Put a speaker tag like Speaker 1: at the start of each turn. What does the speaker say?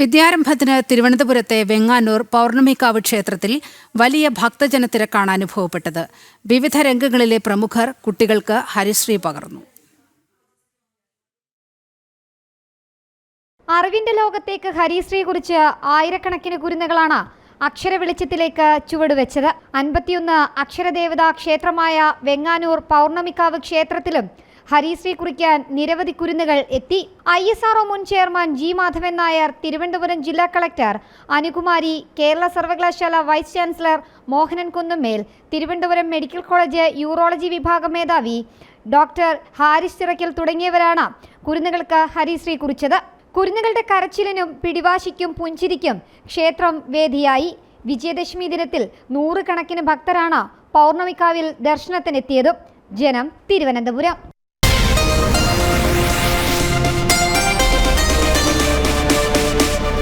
Speaker 1: വിദ്യാരംഭത്തിന് തിരുവനന്തപുരത്തെ വെങ്ങാനൂർ പൗർണമിക്കാവ് ക്ഷേത്രത്തിൽ വലിയ ഭക്തജനത്തിരക്കാണ് അനുഭവപ്പെട്ടത്. വിവിധ രംഗങ്ങളിലെ പ്രമുഖർ കുട്ടികൾക്ക് ഹരിശ്രീ പകർന്നു.
Speaker 2: അറിവിന്റെ ലോകത്തേക്ക് ഹരിശ്രീ കുറിച്ച് ആയിരക്കണക്കിന് കുരുന്നുകളാണ് അക്ഷര വെളിച്ചത്തിലേക്ക് ചുവടുവെച്ചത്. അൻപത്തിയൊന്ന് അക്ഷരദേവതാ ക്ഷേത്രമായ വെങ്ങാനൂർ പൗർണമിക്കാവ് ക്ഷേത്രത്തിലും ഹരിശ്രീ കുറിക്കാൻ നിരവധി കുരുന്നുകൾ എത്തി. ഐ എസ് ആർഒ മുൻ ചെയർമാൻ ജി മാധവൻ നായർ തിരുവനന്തപുരം ജില്ലാ കളക്ടർ അനുകുമാരി കേരള സർവകലാശാല vice chancellor Mohanan Kunnummel Thiruvananthapuram medical college urology വിഭാഗം മേധാവി ഡോക്ടർ ഹാരിസ് ചിറക്കൽ തുടങ്ങിയവരാണ് കുരുന്നുകൾക്ക് ഹരിശ്രീ കുറിച്ചത്. കുരുന്നുകളുടെ കരച്ചിലിനും പിടിവാശിക്കും പുഞ്ചിരിക്കും ക്ഷേത്രം വേദിയായി. വിജയദശമി ദിനത്തിൽ നൂറുകണക്കിന് ഭക്തരാണ് പൗർണമിക്കാവിൽ ദർശനത്തിനെത്തിയതും. ജനം തിരുവനന്തപുരം.